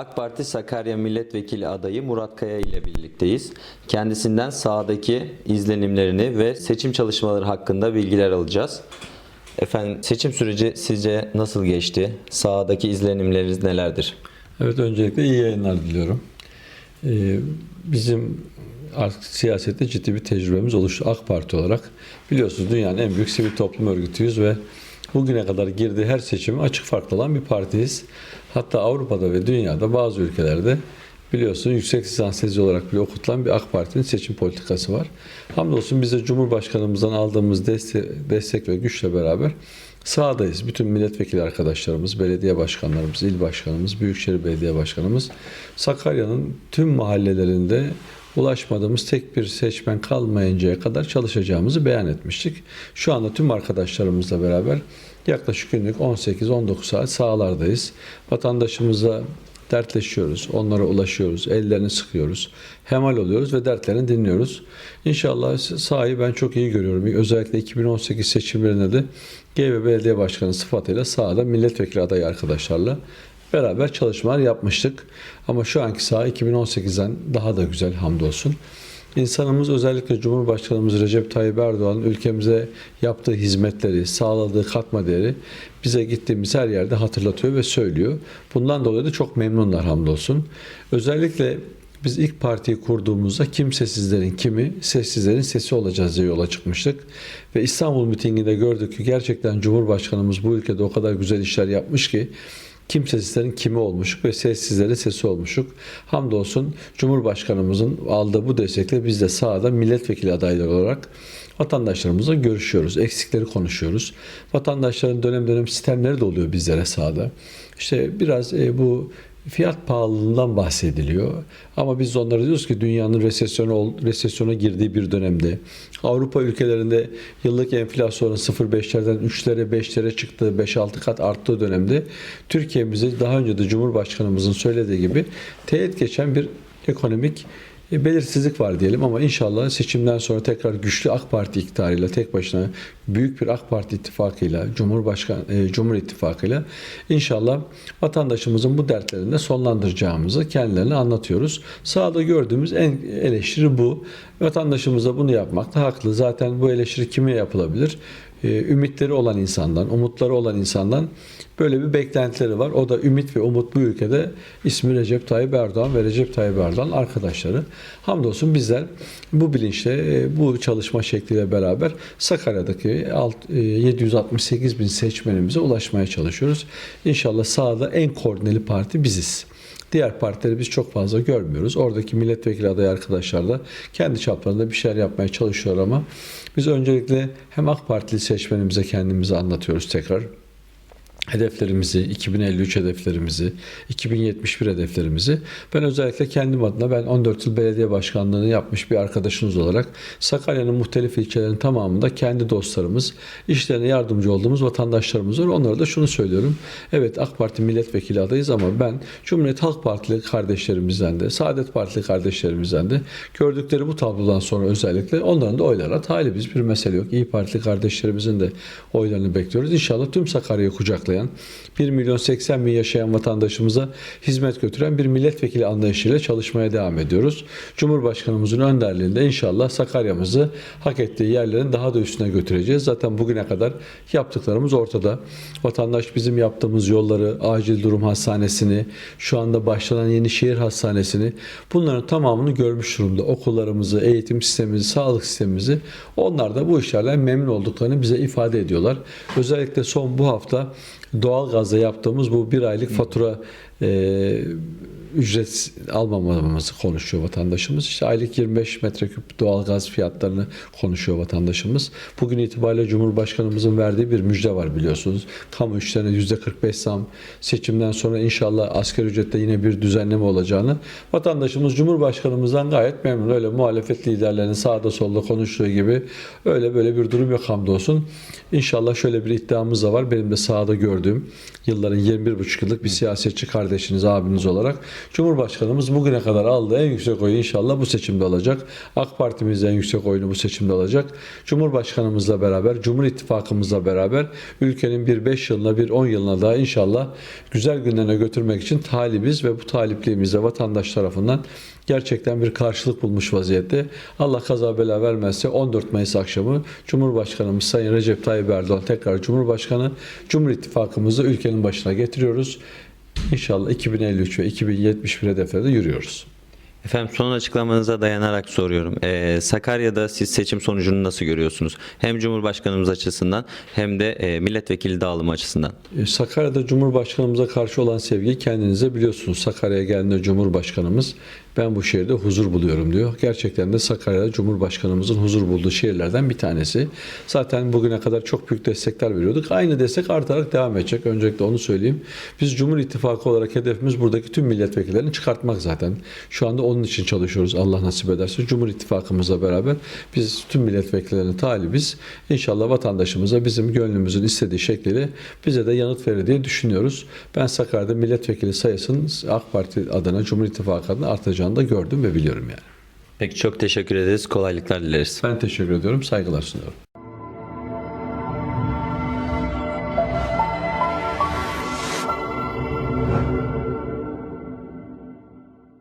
AK Parti Sakarya Milletvekili adayı Murat Kaya ile birlikteyiz. Kendisinden sahadaki izlenimlerini ve seçim çalışmaları hakkında bilgiler alacağız. Efendim seçim süreci sizce nasıl geçti? Sahadaki izlenimleriniz nelerdir? Evet öncelikle iyi yayınlar diliyorum. Ee, bizim artık siyasette ciddi bir tecrübemiz oluştu AK Parti olarak. Biliyorsunuz dünyanın en büyük sivil toplum örgütüyüz ve bugüne kadar girdiği her seçimi açık farklı olan bir partiyiz. Hatta Avrupa'da ve dünyada bazı ülkelerde biliyorsunuz yüksek lisans tezi olarak bile okutulan bir AK Parti'nin seçim politikası var. Hamdolsun biz de Cumhurbaşkanımızdan aldığımız destek, destek ve güçle beraber sahadayız. Bütün milletvekili arkadaşlarımız, belediye başkanlarımız, il başkanımız, büyükşehir belediye başkanımız Sakarya'nın tüm mahallelerinde ulaşmadığımız tek bir seçmen kalmayıncaya kadar çalışacağımızı beyan etmiştik. Şu anda tüm arkadaşlarımızla beraber yaklaşık günlük 18-19 saat sahalardayız. Vatandaşımıza dertleşiyoruz, onlara ulaşıyoruz, ellerini sıkıyoruz, hemal oluyoruz ve dertlerini dinliyoruz. İnşallah sahayı ben çok iyi görüyorum. Özellikle 2018 seçimlerinde de GB Belediye Başkanı sıfatıyla sahada milletvekili adayı arkadaşlarla beraber çalışmalar yapmıştık. Ama şu anki saha 2018'den daha da güzel hamdolsun. İnsanımız özellikle Cumhurbaşkanımız Recep Tayyip Erdoğan'ın ülkemize yaptığı hizmetleri, sağladığı katma değeri bize gittiğimiz her yerde hatırlatıyor ve söylüyor. Bundan dolayı da çok memnunlar hamdolsun. Özellikle biz ilk partiyi kurduğumuzda kimsesizlerin kimi, sessizlerin sesi olacağız diye yola çıkmıştık. Ve İstanbul mitinginde gördük ki gerçekten Cumhurbaşkanımız bu ülkede o kadar güzel işler yapmış ki kimsesizlerin kimi olmuşuk ve sessizlerin sesi olmuşuk. Hamdolsun Cumhurbaşkanımızın aldığı bu destekle biz de sahada milletvekili adayları olarak vatandaşlarımızla görüşüyoruz. Eksikleri konuşuyoruz. Vatandaşların dönem dönem sistemleri de oluyor bizlere sahada. İşte biraz e, bu fiyat pahalılığından bahsediliyor. Ama biz onlara diyoruz ki dünyanın resesyona, resesyona girdiği bir dönemde Avrupa ülkelerinde yıllık enflasyonun 0.5'lerden 3'lere 5'lere çıktığı 5-6 kat arttığı dönemde Türkiye'mizi daha önce de Cumhurbaşkanımızın söylediği gibi teğet geçen bir ekonomik e, belirsizlik var diyelim ama inşallah seçimden sonra tekrar güçlü AK Parti iktidarıyla tek başına büyük bir AK Parti ittifakıyla Cumhurbaşkan e, Cumhur İttifakıyla inşallah vatandaşımızın bu dertlerini de sonlandıracağımızı kendilerine anlatıyoruz. Sağda gördüğümüz en eleştiri bu. Vatandaşımıza bunu yapmakta haklı. Zaten bu eleştiri kime yapılabilir? E, ümitleri olan insandan, umutları olan insandan böyle bir beklentileri var. O da ümit ve umut bu ülkede ismi Recep Tayyip Erdoğan ve Recep Tayyip Erdoğan arkadaşları. Hamdolsun bizler bu bilinçle, e, bu çalışma şekliyle beraber Sakarya'daki alt- e, 768 bin seçmenimize ulaşmaya çalışıyoruz. İnşallah sahada en koordineli parti biziz. Diğer partileri biz çok fazla görmüyoruz. Oradaki milletvekili adayı arkadaşlar da kendi çaplarında bir şeyler yapmaya çalışıyor ama biz öncelikle hem AK Partili seçmenimize kendimizi anlatıyoruz tekrar hedeflerimizi, 2053 hedeflerimizi, 2071 hedeflerimizi ben özellikle kendim adına ben 14 yıl belediye başkanlığını yapmış bir arkadaşınız olarak Sakarya'nın muhtelif ilçelerinin tamamında kendi dostlarımız, işlerine yardımcı olduğumuz vatandaşlarımız var. Onlara da şunu söylüyorum. Evet AK Parti milletvekili adayız ama ben Cumhuriyet Halk Partili kardeşlerimizden de, Saadet Partili kardeşlerimizden de gördükleri bu tablodan sonra özellikle onların da oylara talibiz. Bir mesele yok. İyi Partili kardeşlerimizin de oylarını bekliyoruz. İnşallah tüm Sakarya'yı kucaklayan, 1 milyon 80 bin yaşayan vatandaşımıza hizmet götüren bir milletvekili anlayışıyla çalışmaya devam ediyoruz. Cumhurbaşkanımızın önderliğinde inşallah Sakarya'mızı hak ettiği yerlerin daha da üstüne götüreceğiz. Zaten bugüne kadar yaptıklarımız ortada. Vatandaş bizim yaptığımız yolları, acil durum hastanesini, şu anda başlanan yeni şehir hastanesini bunların tamamını görmüş durumda. Okullarımızı, eğitim sistemimizi, sağlık sistemimizi onlar da bu işlerle memnun olduklarını bize ifade ediyorlar. Özellikle son bu hafta doğal gazla yaptığımız bu bir aylık fatura e, ücret almamamızı konuşuyor vatandaşımız. İşte aylık 25 metreküp doğal gaz fiyatlarını konuşuyor vatandaşımız. Bugün itibariyle Cumhurbaşkanımızın verdiği bir müjde var biliyorsunuz. Kamu işlerine %45 zam seçimden sonra inşallah asgari ücrette yine bir düzenleme olacağını vatandaşımız Cumhurbaşkanımızdan gayet memnun. Öyle muhalefet liderlerinin sağda solda konuştuğu gibi öyle böyle bir durum yok hamdolsun. İnşallah şöyle bir iddiamız da var. Benim de sahada gördüğüm yılların 21,5 yıllık bir siyasetçi kardeşim kardeşiniz, abiniz olarak Cumhurbaşkanımız bugüne kadar aldığı en yüksek oyu inşallah bu seçimde alacak. AK Parti'miz en yüksek oyunu bu seçimde alacak. Cumhurbaşkanımızla beraber, Cumhur İttifakımızla beraber ülkenin bir 5 yılına, bir 10 yılına daha inşallah güzel günlerine götürmek için talibiz ve bu talipliğimizde vatandaş tarafından gerçekten bir karşılık bulmuş vaziyette. Allah kaza bela vermezse 14 Mayıs akşamı Cumhurbaşkanımız Sayın Recep Tayyip Erdoğan tekrar Cumhurbaşkanı, Cumhur İttifakımızı ülkenin başına getiriyoruz. İnşallah 2053 ve 2071 hedeflerinde yürüyoruz. Efendim son açıklamanıza dayanarak soruyorum. Ee, Sakarya'da siz seçim sonucunu nasıl görüyorsunuz? Hem Cumhurbaşkanımız açısından hem de e, milletvekili dağılımı açısından. E, Sakarya'da Cumhurbaşkanımıza karşı olan sevgiyi kendinize biliyorsunuz. Sakarya'ya geldiğinde Cumhurbaşkanımız ben bu şehirde huzur buluyorum diyor. Gerçekten de Sakarya Cumhurbaşkanımızın huzur bulduğu şehirlerden bir tanesi. Zaten bugüne kadar çok büyük destekler veriyorduk. Aynı destek artarak devam edecek. Öncelikle onu söyleyeyim. Biz Cumhur İttifakı olarak hedefimiz buradaki tüm milletvekillerini çıkartmak zaten. Şu anda onun için çalışıyoruz Allah nasip ederse. Cumhur İttifakımızla beraber biz tüm milletvekillerine talibiz. İnşallah vatandaşımıza bizim gönlümüzün istediği şekliyle bize de yanıt verir diye düşünüyoruz. Ben Sakarya'da milletvekili sayısının AK Parti adına, Cumhur İttifakı adına artacağını da gördüm ve biliyorum yani. Peki çok teşekkür ederiz. Kolaylıklar dileriz. Ben teşekkür ediyorum. Saygılar sunuyorum.